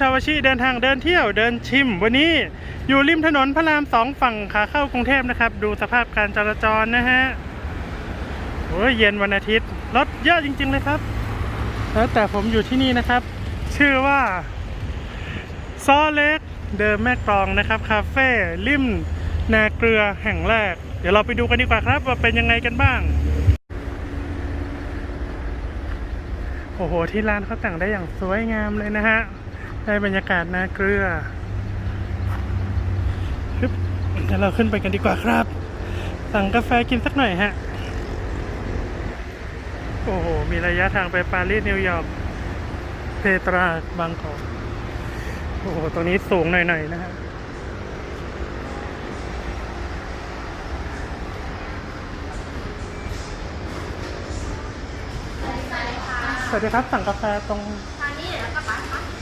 ชาวชีเดินทางเดินเที่ยวเดินชิม วันนี้อยู่ริมถนนพระรามสองฝั่งขาเข้ากรุงเทพนะครับ ดูสภาพการจราจรนะฮะโอ้ยเย็นวันอาทิตย์รถเยอะจริง ๆ เลยครับ แล้วแต่ผมอยู่ที่นี่นะครับ ชื่อว่าซอเล็กเดิมแม่กลองนะครับ คาเฟ่ริมนาเกลือแห่งแรก เดี๋ยวเราไปดูกันดีกว่าครับ ว่าเป็นยังไงกันบ้าง โอ้โห ที่ร้านเขาแต่งได้อย่างสวยงามเลยนะฮะ ได้บรรยากาศนาเกลือฮึบเดี๋ยวเราขึ้นไปกันดีกว่าครับ สั่งกาแฟกินสักหน่อยฮะ โอ้โห มีระยะทางไปปารีสนิวยอร์กเพตราบางกอกโอ้โหตรงนี้สูงหน่อยๆนะฮะสวัสดีครับ สั่งกาแฟตรง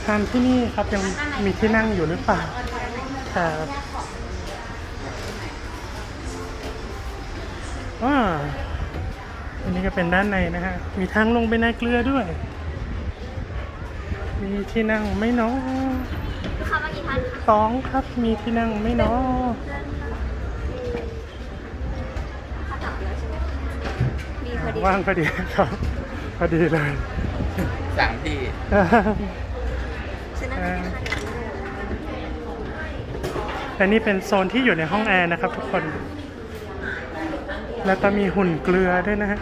ทานที่นี่ครับยังมีที่นั่งอยู่หรือเปล่าครับอ่าอันนี้ก็เป็นด้านในนะฮะ มีทางลงไปในเกลือด้วย มีที่นั่งไหม่น้อลูกค้ามากี่ท่านคะสองครับ มีที่นั่งไหม่น้อถ้ากลับแล้วใช่ไหมมีพอดีว่างพอดีครับ พอดีเลยสามที่ฉันนั่งได้ แค่ท่านเดียวและนี่เป็นโซนที่อยู่ในห้องแอร์นะครับทุกคน แล้วก็มีหุ่นเกลือด้วยนะฮะ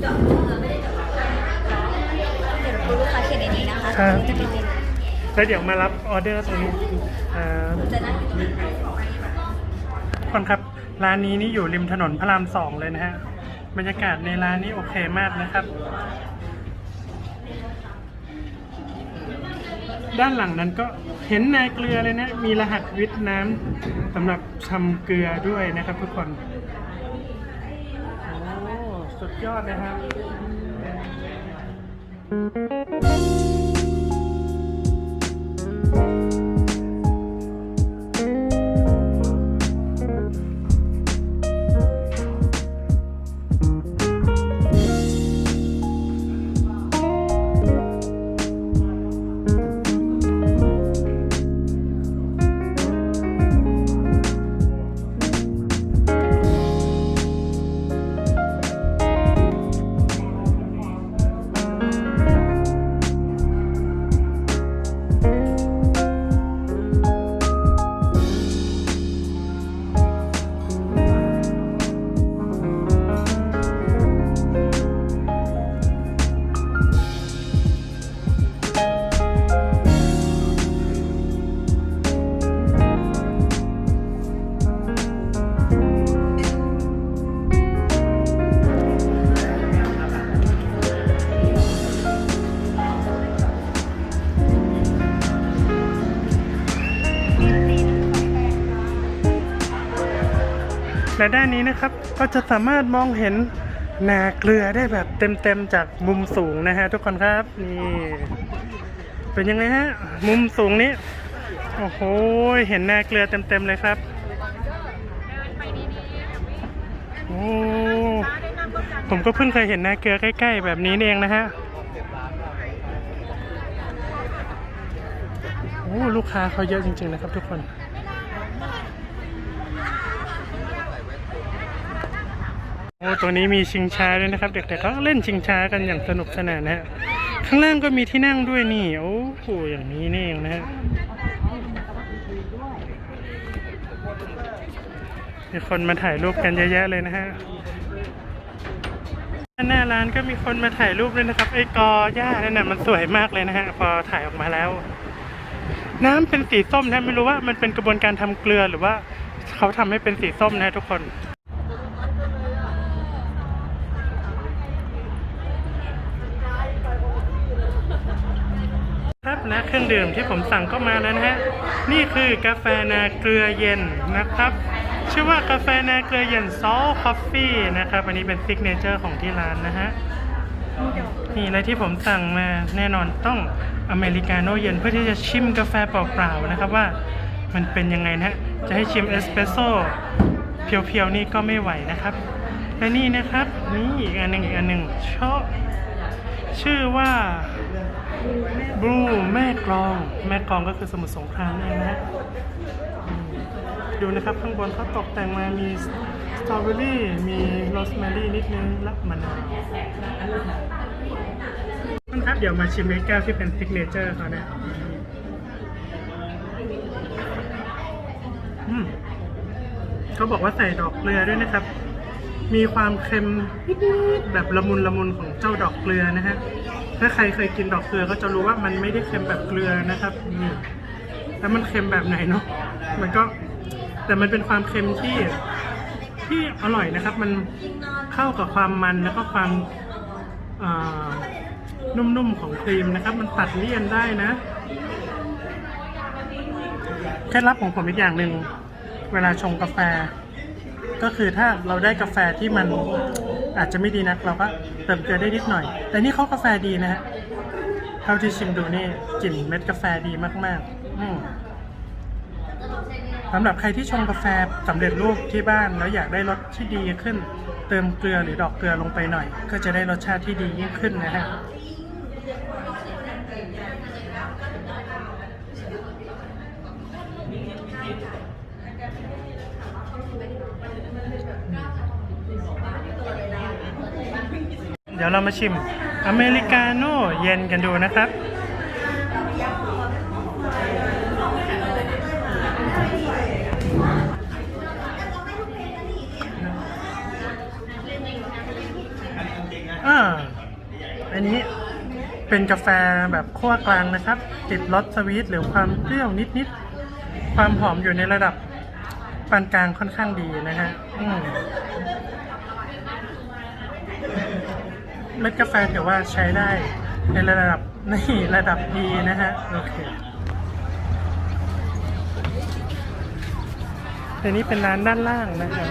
เดี๋ยวคุณลูกค้าเขียนในนี้นะคะครับจะมีเมนูแล้วเดี๋ยวมารับออเดอร์ตรงนี้อ่า จะนั่งอยู่ที่ ทุก คนครับ ร้านนี้นี่อยู่ริมถนนพระรามสองเลยนะฮะ บรรยากาศในร้านนี้โอเคมากนะครับ ด้านหลังนั้นก็เห็นนายเกลือเลยนะ มีรหัสวิทย์น้ำสำหรับทำเกลือด้วยนะครับทุกคนโอ้สุดยอดนะครับ และด้านนี้นะครับ ก็จะสามารถมองเห็นนาเกลือได้แบบเต็มๆจากมุมสูงนะฮะทุกคนครับนี่เป็นยังไงฮะมุมสูงนี้โอ้โหเห็นนาเกลือเต็มๆเลยครับโอ้ผมก็เพิ่งเคยเห็นนาเกลือใกล้ ๆ แบบนี้เองนะฮะโอ้ลูกค้าเขาเยอะจริง ๆ นะครับทุกคน โอ้ตัวนี้มีชิงช้าด้วยนะครับ เด็กๆเขาเล่นชิงช้ากันอย่างสนุกสนานนะฮะข้างล่างก็มีที่นั่งด้วยนี่ โอ้โหอย่างนี้นี่เองนะฮะมีคนมาถ่ายรูปกันเยอะแยะเลยนะฮะหน้าร้านก็มีคนมาถ่ายรูปด้วยนะครับ ไอ้กอหญ้านั่นน่ะมันสวยมากเลยนะฮะพอถ่ายออกมาแล้ว น้ำเป็นสีส้มนะไม่รู้ว่ามันเป็นกระบวนการทำเกลือหรือว่าเขาทำให้เป็นสีส้มนะทุกคน ครับ และเครื่องดื่มที่ผมสั่งก็มาแล้วนะฮะ นี่คือกาแฟนาเกลือเย็นนะครับ ชื่อว่ากาแฟนาเกลือเย็นซอลคอฟฟี่นะครับ อันนี้เป็นซิกเนเจอร์ของที่ร้านนะฮะ นี่และที่ผมสั่งมาแน่นอนต้องอเมริกาโน่เย็นเพื่อที่จะชิมกาแฟเปล่าๆนะครับว่ามันเป็นยังไงนะฮะจะให้ชิมเอสเปรสโซ่เพียวๆนี่ก็ไม่ไหวนะครับ และนี่นะครับ นี่อีกอันหนึ่งอีกอันหนึ่งชอบชื่อว่า บลูแม่กลอง แม่กลองก็คือสมุทรสงครามนี่นเองนะฮะดูนะครับข้างบนเขาตกแต่งมามีสตรอเบอรี่มีโรสแมรี่นิดนึงและมะนาวนครับเดี๋ยวมาชิมไอ้แก้วที่เป็นซิกเนเจอร์เขานะเขาบอกว่าใส่ดอกเกลือด้วยนะครับ มีความเค็มนิดๆแบบละมุนละมุนของเจ้าดอกเกลือนะฮะ ถ้าใครเคยกินดอกเกลือก็จะรู้ว่ามันไม่ได้เค็มแบบเกลือนะครับนี่แล้วมันเค็มแบบไหนเนาะมันก็แต่มันเป็นความเค็มที่ที่อร่อยนะครับ มันเข้ากับความมันแล้วก็ความอ่านุ่มๆของครีมนะครับ มันตัดเลี่ยนได้นะเคล็ดลับของผมอีกอย่างหนึ่งเวลาชงกาแฟ ก็คือถ้าเราได้กาแฟที่มันอาจจะไม่ดีนักเราก็เติมเกลือได้นิดหน่อย แต่นี่เขากาแฟดีนะฮะเท่าที่ชิมดูนี่กลิ่นเม็ดกาแฟดีมากๆอืมสำหรับใครที่ชงกาแฟสำเร็จรูปที่บ้านแล้วอยากได้รสที่ดีขึ้น เติมเกลือหรือดอกเกลือลงไปหน่อย ก็จะได้รสชาติที่ดียิ่งขึ้นนะฮะเดี๋ยวเรามาชิมอเมริกาโน่เย็นกันดูนะครับอ่าอันนี้เป็นกาแฟแบบขั้วกลางนะครับ ติดรสสวีทหรือความเปรี้ยวนิดๆ ความหอมอยู่ในระดับปานกลางค่อนข้างดีนะฮะ เม็ดกาแฟถือว่าใช้ได้ในระดับนี่ระดับดีนะฮะโอเคแต่นี้เป็นร้านด้านล่างนะครับ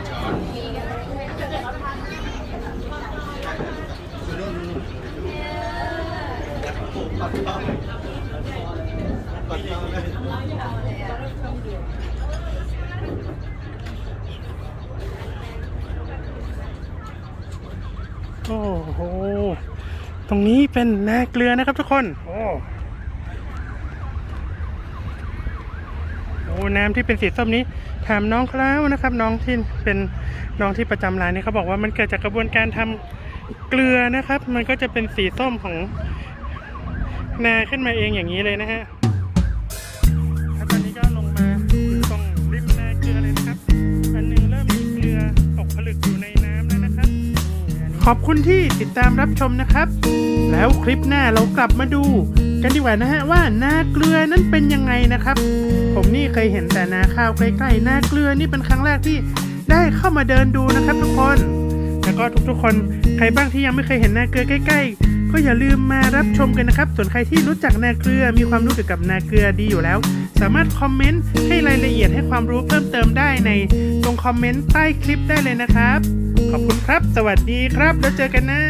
อ้โห ตรงนี้เป็นนาเกลือนะครับทุกคน โอ้โอ้น้ำที่เป็นสีส้มนี้ ถามน้องเขาแล้วนะครับ น้องที่เป็นน้องที่ประจำร้านนี้เขาบอกว่ามันเกิดจากกระบวนการทำเกลือนะครับ มันก็จะเป็นสีส้มของนาขึ้นมาเองอย่างนี้เลยนะฮะ ขอบคุณที่ติดตามรับชมนะครับ แล้วคลิปหน้าเรากลับมาดู กันดีกว่านะฮะว่านาเกลือนั้นเป็นยังไงนะครับ ผมนี่เคยเห็นแต่นาข้าวใกล้ๆนาเกลือนี่เป็นครั้งแรกที่ได้เข้ามาเดินดูนะครับ ทุกคน แล้วก็ทุกๆคนใครบ้างที่ยังไม่เคยเห็นนาเกลือใกล้ ๆ ก็อย่าลืมมารับชมกันนะครับ ส่วนใครที่รู้จักนาเกลือมีความรู้เกี่ยวกับนาเกลือดีอยู่แล้ว สามารถคอมเมนต์ให้รายละเอียดให้ความรู้เพิ่มเติมได้ในตรงคอมเมนต์ใต้คลิปได้เลยนะครับ ขอบคุณครับ สวัสดีครับ แล้วเจอกันนะ